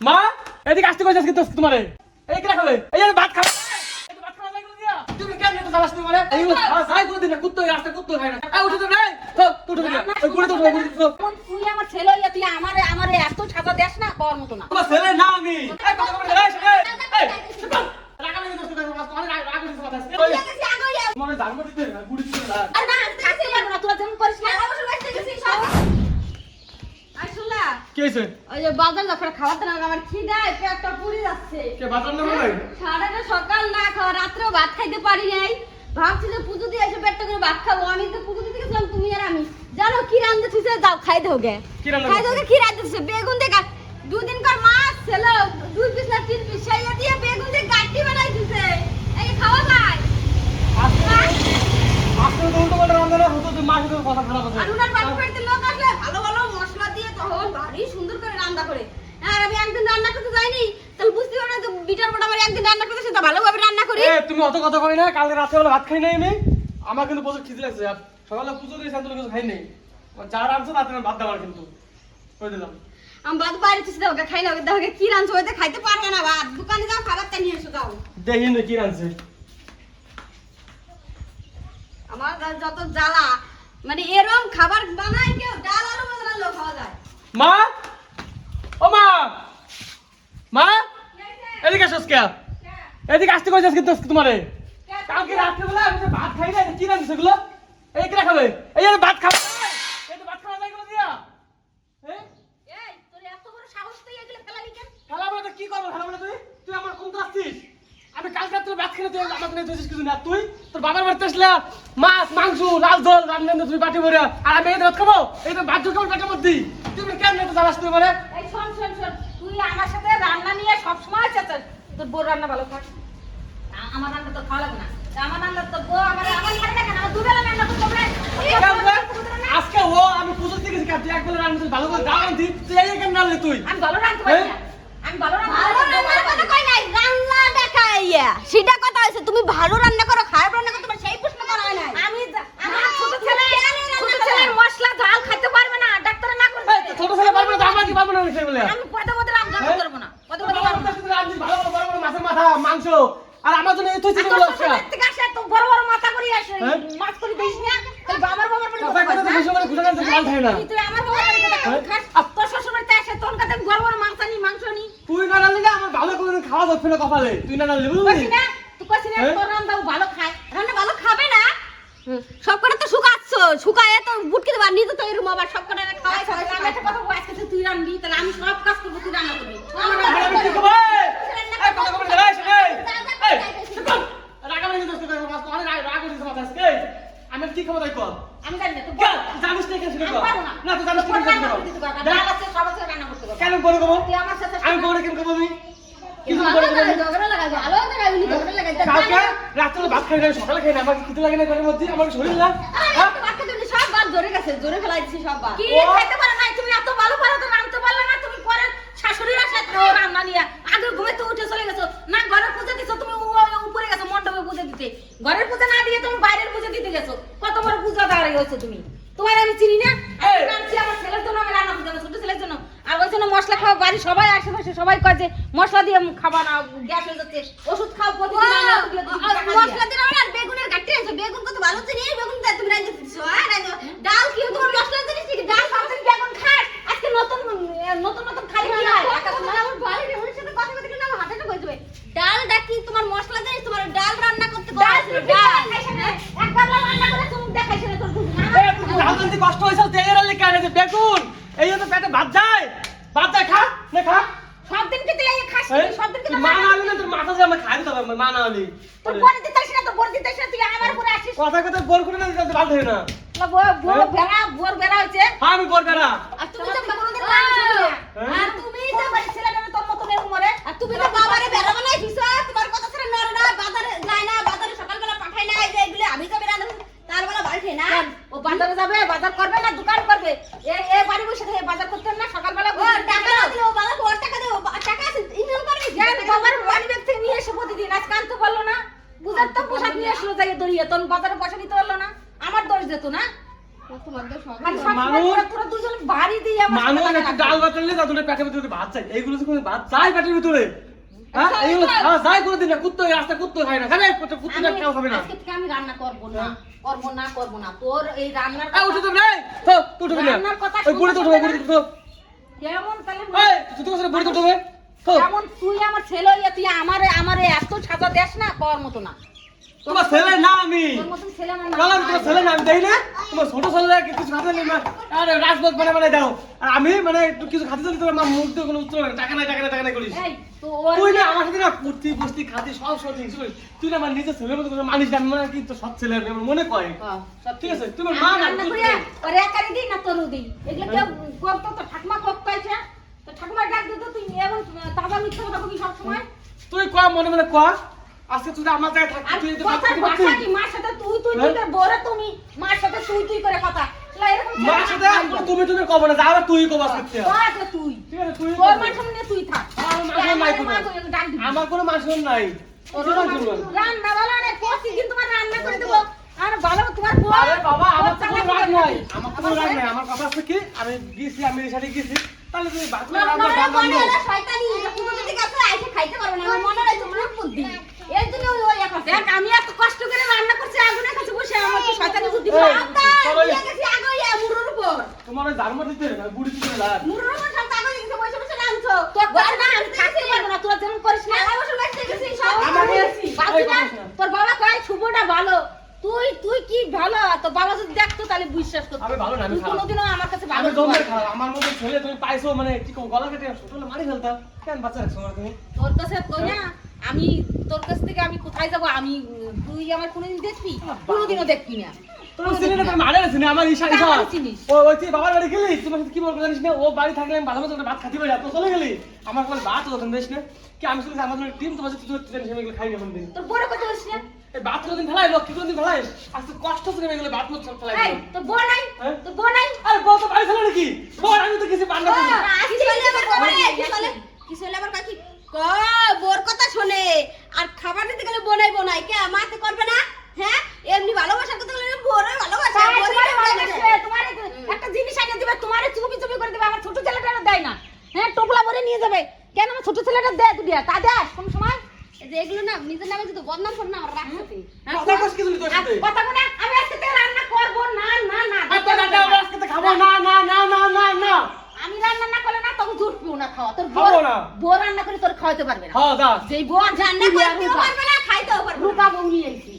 মা এদিকে আসতে কইছিস কিন্তু তোমারে এই কি রাখাবে এই যে ভাত খাবে এই তুমি কেন এত জ্বালাস তুমি মানে কোনদিন না কুত্তো আসতে কুত্তো খায় না আই উঠে তো নাই তো উঠে যা ওই গুড়ে তো গুড়ে তো এখন তুই আমার ছেলে হইয়া তুই আমারে আমারে এত ছাতা দেস না কর মতো না তোমার ছেলে না আমি এই কথা বলে এই এই চুপ দোস্ত কথা মাছ মানে রাগ করে কথা তুই গেছিস আগে হইয়া। মনে জানব দিতে না গুড়ি দিতে না আরে না আমি থাকতে পারব না তোরা যেমন করিস না আমার বাড়িতে গেছিস সব আই শুনলা কি হইছে ওই যে বাজার যখন খাওয়াতে না আমার খিদায় পেটটা পুড়ে যাচ্ছে। কে বাজার না বলে সারাটা সকাল না খাওয়া রাত্রেও ভাত খাইতে পারি নাই। ভাবছি যে পুজো দিয়ে এসে পেটটা করে ভাত খাব। আমি তো পুজো দিতে গেছিলাম তুমি আর আমি। জানো কি রান্ধতে থুইছে? যাও খাই দেও গে খাই দেও গে কি রান্ধতে থুইছে? বেগুন দেখা দুদিন কার মাছ ছিল দুই পিস না তিন পিস সাইয়া দিয়ে বেগুন দিয়ে গাঠি বানাই দিছে এই খাওয়া যায়। তো উল্টো পাল্টা রান্না হতো তো কথা শোনা কথা। আর উনার বাড়ি বাড়িতে লোক আসলে ভালো ভালো মশলা দিয়ে তখন ভারী সুন্দর করে রান্না করে আর আমি একদিন রান্না করতে যাইনি তাহলে বুঝতে পারো না যে বিটার বড় আমার সেটা ভালোভাবে রান্না করি। এ তুমি অত কথা কই না কালকে রাতে বেলা ভাত খাই নাই আমি। আমার কিন্তু প্রচুর খিদে লাগছে আর সকালে পুজো দিয়ে শান্ত কিছু খাই নাই। যা রাঁধছো তাতে ভাত দেওয়ার কিন্তু। কই দিলাম। আমি বাদ বাড়ি কিছু দাও খাই না দেখো কি রান্না হইতে খাইতে পারবে না বাদ দোকানে যাও খাবারটা নিয়ে এসো দাও। দেখি না কি রাঁধছে। আমার যত জ্বালা মানে এরকম খাবার বানাই কেউ ডাল আলু রান্নাও খাওয়া যায়। মা! ও মা! মা! এদিকে আসছ কে এদিকে আসতে কইছিস কিন্তু তোমারে? কালকে রাতে বেলা আমি যে ভাত খাই না কি রাঁধছে এগুলো? এই কি রাখাবে? এই যে ভাত খাবে। এই তো ভাত খাওয়া যায় এগুলো দিয়া। হ্যাঁ? এই তোর এত বড় সাহস তুই এগুলো ফেলালি কেন? খেলা বলে তো কি করব খেলা বলে তুই? তুই আমার কোন আসছিস আমি কালকে ভাত খেলে তুই আমার কিছু না। তুই? তোর বাবার বাড়িতে আসলে মাছ মাংস লাল জল রান্না তুই বাটি ভরে আর আমি এই ভাত খাব এই তো ভাত খাব পেটের মধ্যে তুই কেন এত জ্বালাস তুই মানে এই শোন শোন শোন তুই আমার সাথে রান্না নিয়ে সব সময় চেঁচাস। তোর বউ রান্না ভালো খাস আমার রান্না তো খাওয়া লাগে না। আমার রান্না তো বউ আমার আমার খাবে না আমার দুবেলা রান্না করতে হবে। আজকে ও আমি পুজো দিয়ে গেছি তুই একবেলা রান্না তুই ভালো করে দাও তুই এই কেন রান্না তুই। আমি ভালো রান্না পারি না। আমি ভালো রান্না ভালো রান্নার কথা কই নাই রান্না দেখাইয়া। সেটা কথা হইছে তুমি ভালো রান্না করো খারাপ রান্না করতে পারো সেই প্রশ্ন করা হয় নাই আমি আমার ছোট ছেলে ছোট ছেলে মশলা ঝাল খেতে পারবে না ডাক্তার না করবে এই, তো ছোট ছেলে পারবে না তো আমরা কি পারব না সে বলে আমি পদে পদে রান্না হ্যাঁ? করতে পারব না পদে তোর পদে বাবার পারব না। কাছে তুই রাঁধছিস ভালো ভালো বড় বড় মাছের মাথা মাংস আর আমার জন্য এই তুই আর চিকেন তোরগুলো শ্বশুরের থেকে আসে এত বড় বড় মাথা করে আসে হ্যাঁ? মাছ করে দিস না তাহলে বাবার বাবার বলে কথা কথা তো বেশি করে ঘুরে গেছে লাল খাই না তুই তুই আমার বাবার বাড়িতে দেখা হ্যাঁ? খাস তোর শ্বশুর বাড়িতে তোর কাছে বড় বড় মাংস নি মাংস নি তুই না রান্না না আমার ভালো করে খাওয়া যাচ্ছে না কপালে। তুই না রান্না বুঝলি? না তুই কইছি না হ্যাঁ? তোর রান্নাও ভালো খায়। রান্না ভালো খাবে না? সব কটা তো শুকাচ্ছ। শুকায় তো বুটকে দেবা নিজে তো এরকম আবার সব কটা খাওয়াই সবাই আমি একটা কথা আজকে তুই রান্নাবি তাহলে আমি সব কাজ করব তুই রান্না করবি। করে করে কর। আমি জানি না তুই জানিস না কেন কেন করে কব আমি করে কব। রাত্রে ভাত খাই সকালে খাই না আমার খেতে লাগে না ঘরের মধ্যে আমার শরীর না আরে, হ্যাঁ? একটু বাচ্চা তুমি সব বাদ ধরে গেছে, জোরে ফেলাই সব বাদ। কি ও- খাইতে পারো তুমি এত ভালো পারো তো রাঁধতে পারলে না? তুমি পরে শাশুড়ির আশায় রান্না নিয়ে। আগে ঘুমে তো উঠে চলে গেছো। না ঘরের পুজো দিছো, তুমি উপরে গেছো মণ্ডপে পুজো দিতে। ঘরের পুজো না দিয়ে তুমি বাইরের পুজো দিতে গেছো। কত বড় পুজো দাঁড়িয়ে হয়েছো তুমি। তোমার আমি চিনি না আমি এই। রাঁধছি আমার ছেলের জন্য আমি রান্না করছি আমার ছোট ছেলের জন্য আর ওই জন্য মশলা খাওয়া বাড়ি সবাই আশেপাশে সবাই কয় যে মশলা দিয়ে খাবা না গ্যাস হয়ে যাচ্ছে ওষুধ খাও প্রতিদিন রান্না করলে তুমি টাকা দিয়ে। মশলা দিন আমার আর বেগুনের গাঠি আছে বেগুন ভালো বেগুন তুমি রাইতে দিছো রাইতে ডাল কি তোমার মশলা জিনিস কি ডাল সারাদিন বেগুন খাস। আজকে নতুন নতুন নতুন খাই কি একা তো আমার ভালো রে ওর সাথে কথা বলতে গেলে আমার হাতে কই দেবে ডালটা কি তোমার মশলা জিনিস? তোমার ডাল রান্না করতে ডাল ডাল ডাল। খাইছে না একবার রান্না করে তুমি দেখাইছে না তোর না এই, কষ্ট হয়েছে তেলের আলে কেন? যে বেগুন এই তো পেটে ভাত যায়। ভাত যায় খা নে খা। সব দিন কি তুই খাস সব দিন কি তুই মা না না তোর মাথা যে আমার খাই দিতে হবে মা না হলে তোর বড় দিতেছ না তোর বড় দিতেছ না তুই আমার আসিস কথা কথা বল করে না দিতে ভালো হয় না। আমি বল বেড়া আর তুমি তো কোনোদিন? আর তুমি বাড়ি তোর মতন এর উমরে। আর তুমি তো বাবারে বেড়া বানাই দিছো তোমার কথা ছাড়া নড়ে না বাজারে যায় না বাজারে সকালবেলা পাঠাই না এই যে এগুলো আমি তো বেড়া তার বেলা বাড়ি না। ও বাজারে যাবে বাজার করবে না দোকান করবে? এ এ বাড়ি বসে থেকে বাজার করতে না সকালবেলা ও টাকা না দিও বাবা ওর টাকা দিও বা- টাকা আছে ইমেল করবি জ্ঞান বাবার বাড়ি ব্যাগ থেকে নিয়ে এসে প্রতিদিন আজ কানতে পারল না বুঝার তো পোশাক নিয়ে আসলো যাই দড়িয়ে বাজারে পয়সা দিতে পারল না। আমার দোষ যেত না। তুই আমার ছেলে তুই আমার আমারে এত সাজা দেস না কর মতো না। তোমার ছেলে না আমি। না। বললাম তোমার ছেলে না আমি দেই না? তোমার ছোট ছেলে কিছু খাতে নেই না আরে রাজভোগ মানে মানে দাও। আর আমি মানে একটু কিছু খাতে চলি তোমার মা মুখ দিয়ে কোনো উত্তর টাকা নাই টাকা নাই টাকা নাই করিস। তুই না আমার সাথে না কুর্তি বস্তি খাতি সব সব জিনিস করিস। তুই না আমার নিজের ছেলের মতো করে মানিস না, আমি মনে হয় কি তোর সৎ ছেলে আমি আমার মনে হ্যাঁ, ঠিক আছে তুমি মা না করি ওর একারি দিই না তোর দিই। এগুলো কেউ করতো তো ঠাকুমা করতো আছে তো ঠাকুমার ডাক দিত তুই এমন তাজা মিথ্যা কথা বলি সব সময় তুই কয়া মনে মনে কয়া আজকে তুই আমার জায়গায় আর তুই ভাবতে পারতি। ভাষা কি মার সাথে তুই তুই তুই হ্যাঁ? বড় তুমি মার সাথে তুই তুই করে কথা মার সাথে তুমি তুমি কব না যা তুই কব আজকে। তোর তুই ঠিক আছে তুই তোর। মার সামনে তুই থাক আমার মার সামনে নাই কোনো। কোনো রান্না বালা নেই প্রতিদিন তোমার রান্না করে দেবো আর ভালো তোমার বউ আরে বাবা আমার তো কোনো রাগ নাই আমার তো কোনো রাগ নাই আমার কথা হচ্ছে কি আমি গেছি আমি সাথে গেছি তাহলে তুমি বাথরুমে রান্না হয় মনে হলো শয়তানি, পুজো দিতে গেছো, আইসে খাইতে পারবে না। আমার মনে হয় তোমার বুদ্ধি। এর জন্য ওই ওই এক আছে। দেখ আমি এত কষ্ট করে রান্না করছি আগুনের কাছে বসে আমার তো শয়তানি বুদ্ধি। এই, আত্মা, সবাই- দিয়ে গেছি আগে মুরুর উপর। তোমার জার্মা দিতে না বুড়ি দিতে না মুরুর উপর সব আগে দিয়ে বসে বসে রাঁধছো। তোর ঘরে না না আমি থাকতে পারব না তোরা যেমন করিস না। মেলা বছর বাঁচতে গেছি, সব আমাকে- করে গেছি। বাবু এই না, তোর বাবা কয় শুভটা ভালো। তুই তুই কি ভালো? তোর বাবা যদি দেখতো তাহলে বিশ্বাস করতো। আমি ভালো না, আমি কোনোদিনও আমার কাছে ভালো আমি। খারাপ আমার মতো ছেলে তুমি পাইছো মানে কি গলা কেটে ছোট মারি ফেলতাম কেন বাচ্চা রাখছো আমার তুমি? তোর কাছে কই না আমি তোর কাছ থেকে আমি কোথায় যাব? আমি তুই আমার কোনোদিন দেখবি? কোনোদিনও দেখবি না। আমার কি বলব জানিস না? ও বাড়ি থাকলে আমি ভালো মতো করে ভাত খাতে পারি। আর তো চলে গেলি? আমার কোনো ভাত তো তখন দিস না। কি আমি শুনেছি আমার টিম তোমার সাথে তুই তুই জানিস আমি এগুলো খাই তোর বড় কথা বলিস না? এই ভাত কোনদিন ফেলাই লক্ষ্মী কোনদিন ফেলাই আজকে কষ্ট করে আমি এগুলো ভাত মত ফেলাই এই তোর বউ নাই? হ্যাঁ? তোর বউ নাই? আরে বল তো বাড়ি ছিল নাকি? বল আমি তো কিছু বান্না করি কিছু হলে আবার কবে? কিছু হলে- কিছু হলে আবার কাকি, ক- বোর কথা শোনে। আর খাবার দিতে গেলে বোনাই বোনাই কে মাতে করবে না? হ্যাঁ? এমনি ভালোবাসার কথা বলে বোরে ভালোবাসা তোমারে একটা জিনিস আনে দিবে তোমার চুপি চুপি করে দিবে আমার ছোট ছেলেটা দেয় না। হ্যাঁ টোপলা ভরে নিয়ে যাবে। কেন আমার ছোট ছেলেটা দেয় তুই তা দেয় কোন সময় যে এগুলো না নিজের নামে যদি বদনাম করে না আমার রাখতে হ্যাঁ, কথা কস কি তুমি তোর সাথে আর কথা বলে আমি আজকে থেকে রান্না করব না না না আর তো রান্না আমরা আজকে তো খাব না না না না না না আমি রান্না না করলে না তখন জুট পিও না খাওয়া তোর বউ রান্না করে তোর খাওয়াতে পারবে না। হ্যাঁ দা যেই বউ রান্না করতেও পারবে না খাইতেও পারবে না। রূপা বউ নিয়ে আইছি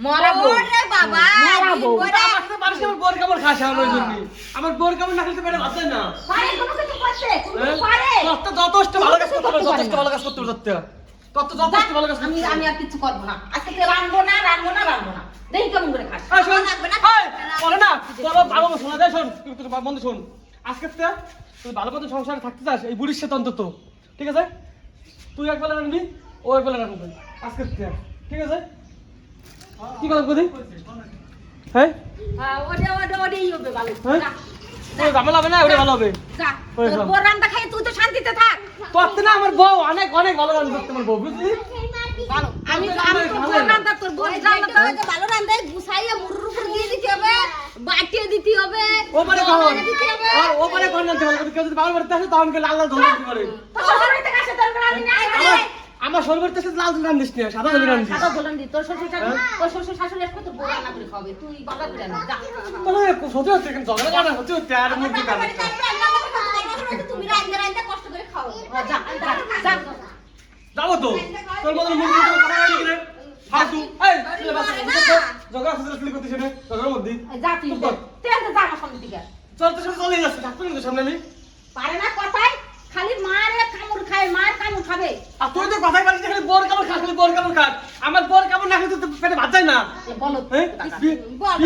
মরা বউ। ওরে বাবা মরা বউ। আমার সাথে মানুষ আমার বোর কাপড় খাসে আমার জন্য। আমার বোর কাপড় না খেলতে পারে ভাত না। পারে কোনো কিছু করতে কোনো হ্যাঁ? কিছু পারে। তত যথেষ্ট ভালো কাজ করতে পারে করতে পারে যথেষ্ট ভালো কাজ করতে তত তত যথেষ্ট ভালো কাজ আমি আমি আর কিছু করব না। আজকে থেকে না রান্নবো না রান্নবো না। দেখি কেমন করে খাস। শোন, লাগবে না। এই, বলে না, তোর ভালো শোনা যায়, শোন, তোর বন্ধু শোন। আজকে তুই ভালো মতো সংসারে থাকতে চাস, এই বুড়ির সাথে অন্তত। ঠিক আছে? তুই এক বেলা রাখবি, ও এক বেলা রাখবে। আজকে ঠিক আছে? কি কথা বুঝি? হ্যাঁ? হ্যাঁ, হ্যাঁ? যা, তোর ঝামেলা হবে না, ওটা ভালো হবে। যা ওই তোর রান্না খাই তুই তো শান্তিতে থাক তোর থেকে না আমার বউ অনেক অনেক ভালো রান্না করতে আমার বউ, বুঝলি? ভালো। আমি আমি তোর ভালো রান্না তোর যে যে ভালো রান্দে গুছাইয়া মুরুর উপর দিয়ে দিতে হবে বাটিয়ে দিতে হবে ও পারে জল কখন? এনে দিতে হবে। আর ও পারে কখন জানতে কেউ যদি বাবার বাড়িতে আসে, তখন কে লাল লাল ঝোল রাঁধতে পারে। তোর বাড়ি তোর না আমার- সর্বত্র সাথে লাল ঝোল রান্ধিস না, সাদা ঝোল রান্ধিস। সাদা বলেন দি তোর শ্বশুর হ্যাঁ? তোর শ্বশুর শাশুড়ি আসবে তোর বউ রান্না করে খাবে তুই বাজার করে আনিস যা। সত্যি হচ্ছে, কিন্তু ঝগড়া করা হচ্ছে হচ্ছে, আর কাটছে। বাড়িতে আসবে, রান্না রান্না তুমি কষ্ট করে খাও যা যা যা। যাব তো তোর মতন মুরগি তো কথা হয়নি কিরে ফালতু এই তো জগা সুন্দর ফিল করতেছ না জগার মধ্যে যা তুই। তুই আনতে যা আমার সামনে থেকে চল তো সাথে চলে যাচ্ছে থাকতো কিন্তু সামনে আমি পারে না কথাই খালি মারে কামড় খায় মার কামড় খাবে আর তুই তো কথাই না, খালি বোর কাপড় খা খালি বোর কাপড় খা আমার বোর কাপড় না খেলে তো পেটে ভাত যায় না বলো হ্যাঁ বলো,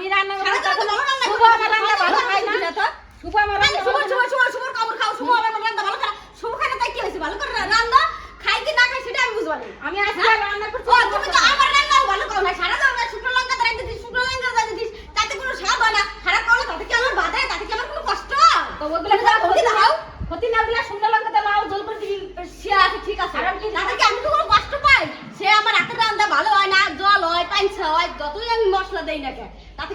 আমি রান্না করি তখন শুভ আমার রান্না ভালো খাই না শুভ আমার রান্না শুভ শুভ শুভ শুভ কামড় খাও শুভ আমার রান্না ভালো খাই। শুভ খানে তাই কি হয়েছে? ভালো করে রান্না খাই কি না খাই সেটা আমি বুঝব আমি হ্যাঁ? আজকে রান্না করছি ও তুমি তো আমার রান্না ভালো করো না। সারা দাও শুকনো লঙ্কা তাই দিছিস শুকনো লঙ্কা তাই দিছিস তাতে কোনো স্বাদ হয় না। খারাপ করলে তাতে কি আমার বাধা? তাতে কি আমার কোনো কষ্ট? তো ওগুলো ক্ষতি না হও ক্ষতি না ওগুলো শুকনো লঙ্কা তে লাও জল করে দিবি সে আছে ঠিক আছে। আর আমি না কি আমি তো কোনো কষ্ট পাই? সে আমার হাতের রান্না ভালো হয় না জল হয় পাইছা হয় যতই আমি মশলা দেই না কেন।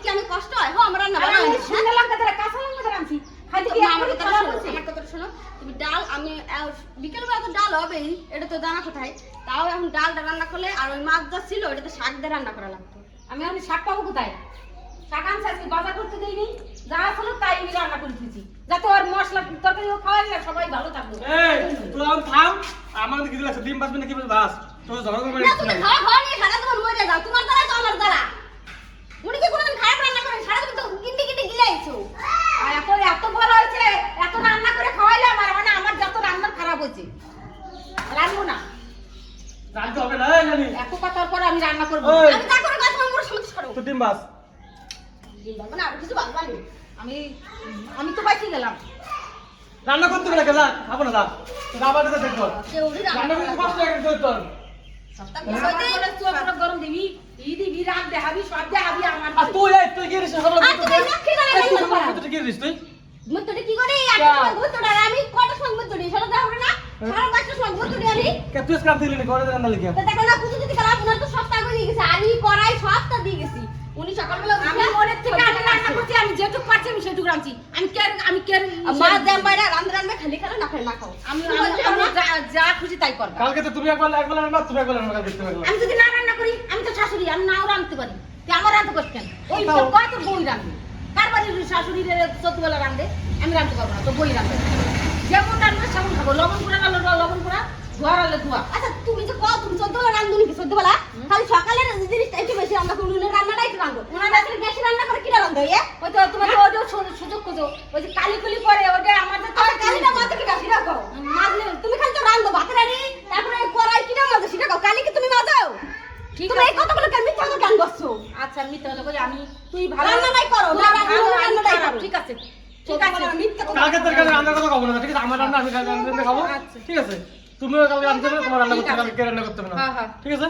হয়? না, শুকনো লঙ্কা ধরে কাঁচা লঙ্কা ধরে আনছি। খাইতে কি আমার আমার কথা শোনো, বলছি? আমার কথাটা শোনো। তুমি ডাল আমি আহ, বিকেলবেলা তো ডাল হবেই এটা তো জানা কোথায় তাও এখন ডালটা রান্না করলে আর ওই মাছ যা ছিল ওটা তো শাক দিয়ে রান্না করা লাগতো। আমি আমি শাক পাবো কোথায়? শাক আনছে আজকে বাজার করতে দেইনি। যা ছিল তাই আমি রান্না করে দিয়েছি। যাতে ওর মশলা তরকারি ও খাওয়াই না সবাই ভালো থাকবে এই তুই এখন থাম। আমার কিছু লাগছে ডিম বাসবে না কি বাস? তোর ঝগড়া করবে না তুমি খাওয়া খাওয়া নিয়ে সারা জীবন মরে যাও। তোমার দ্বারা তো আমার দ্বারা উনি কি কোনোদিন খারাপ রান্না করেন সারা জীবন তো গিন্ডি আর এত এত বড় হয়েছে এত রান্না করে খাওয়াইলে আমার মানে আমার যত রান্না খারাপ হয়েছে। রাখব না। হবে না জানি। এত কথার পরে আমি রান্না করব। আমি তা করে কথা আমার সমাজ করো। তুই ডিম বাস মানে আর কিছু ভালো লাগে আমি। আমি তো বাইকে গেলাম। রান্না করতে গেলে খাব না যা। দেখো রান্না করতে কষ্ট লাগে তোর। সপ্তাহ গরম দিবি? ই দিবি রাত দেখাবি সব দেখাবি আমার আর তুই এই তুই কি রিস সকালে তুই লক্ষ্মী না এই তুই রান্না কি রিস তুই? মুত্তটি কি করে? এই যা। আটটা আমি কটার সময় মুত্তটি না? সাড়ে পাঁচটার সময় মুত্তটি আমি? কে তুই দিলি করে রান্না লিখে দেখো না পুজো দিতে গেলাম ওনার তো সপ্তাহ করে গেছে আমি করাই সপ্তাহ দিয়ে গেছি। উনি সকালবেলা আমি মনের থেকে আমি রান্না করছি আমি যেটুকু পারছি আমি সেটুকু রাঁধছি। আমি কে আমি কে মা দেন বাইরে রান্ধে রান্ধবে খালি খালি না খাই না খাও। আমি? যা- খুশি তাই করব। কালকে তো তুমি একবার একবার রান্না তুমি একবার রান্না তুমি একবার আমি যদি না রান্না করি আমি তো শাশুড়ি আমি নাও রাঁধতে পারি। তুই আমার রাঁধতে পারছি কেন? ওই তাও। কয় তোর বই রাঁধবে? কার বাড়ির শাশুড়ি চতুবেলা রাঁধে আমি রাঁধতে পারব না তো বই রাঁধবে। যেমন রাঁধবে সেমন খাব। লবণ পোড়া লবণ পোড়া ধোয়া রাঁধলে ধোয়া। আচ্ছা তুমি যে কও তুমি চোদ্দ বেলা রান্ধুনি কি? চোদ্দ বেলা খালি সকালের জিনিসটা একটু বেশি রান্না করুন উনি রান্নাটাই একটু রান্ধো রাত্রে বেশি রান্না করে রান্ধো ইয়ে ওই তো তোমার ওটাও সুযোগ খোঁজো ওই যে কালি কুলি করে ওটা আমাদের তো কালিটা কিনা সেটা তুমি খালি তো রান্ধো ভাত রানি তারপরে কড়াই কিনা মাঝে সেটা কালি কি তুমি মাজাও? ঠিক তুমি এই কথাগুলো কেন মিথ্যা কথা কেন করছ আচ্ছা মিথ্যা কই আমি তুই ভালো না রান্না ভালো, করো, আমি রান্নাটাই করো। ঠিক আছে। ঠিক ঠিক আছে। আছে মিথ্যা কথা কালকে তোর কাছে রান্নার কথা খাব না ঠিক আছে? আমার রান্না আমি খাব। আচ্ছা। ঠিক আছে? তুমিও কালকে রান্না করবে তোমার রান্না করতে হবে রান্না করতে হবে না। হ্যাঁ, হ্যাঁ। ঠিক আছে?